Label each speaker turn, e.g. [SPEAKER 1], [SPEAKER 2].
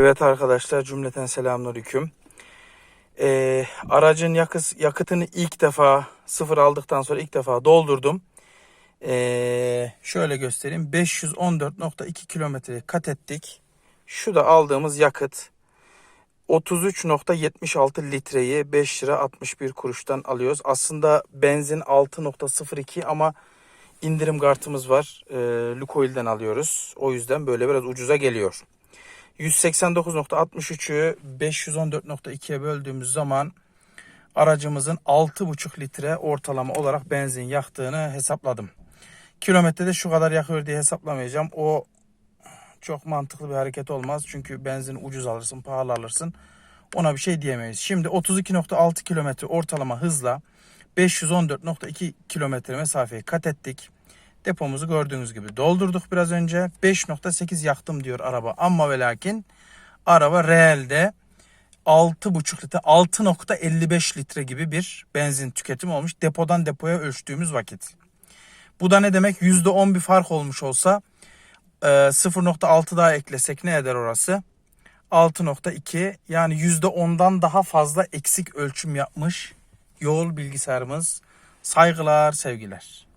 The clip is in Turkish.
[SPEAKER 1] Evet arkadaşlar cümleten selamünaleyküm. Ee, aracın yakıt, yakıtını ilk defa sıfır aldıktan sonra ilk defa doldurdum. Ee, şöyle göstereyim. 514.2 kilometre kat ettik. Şu da aldığımız yakıt 33.76 litreyi 5 lira 61 kuruştan alıyoruz. Aslında benzin 6.02 ama indirim kartımız var. Ee, Lukoil'den alıyoruz. O yüzden böyle biraz ucuza geliyor. 189.63'ü 514.2'ye böldüğümüz zaman aracımızın 6,5 litre ortalama olarak benzin yaktığını hesapladım. Kilometrede şu kadar yakıyor diye hesaplamayacağım. O çok mantıklı bir hareket olmaz. Çünkü benzin ucuz alırsın, pahalı alırsın. Ona bir şey diyemeyiz. Şimdi 32.6 kilometre ortalama hızla 514.2 kilometre mesafeyi kat ettik. Depomuzu gördüğünüz gibi doldurduk biraz önce. 5.8 yaktım diyor araba. Ama ve lakin araba realde 6.5 litre 6.55 litre gibi bir benzin tüketimi olmuş. Depodan depoya ölçtüğümüz vakit. Bu da ne demek? %10 bir fark olmuş olsa e, 0.6 daha eklesek ne eder orası? 6.2 yani %10'dan daha fazla eksik ölçüm yapmış yol bilgisayarımız. Saygılar, sevgiler.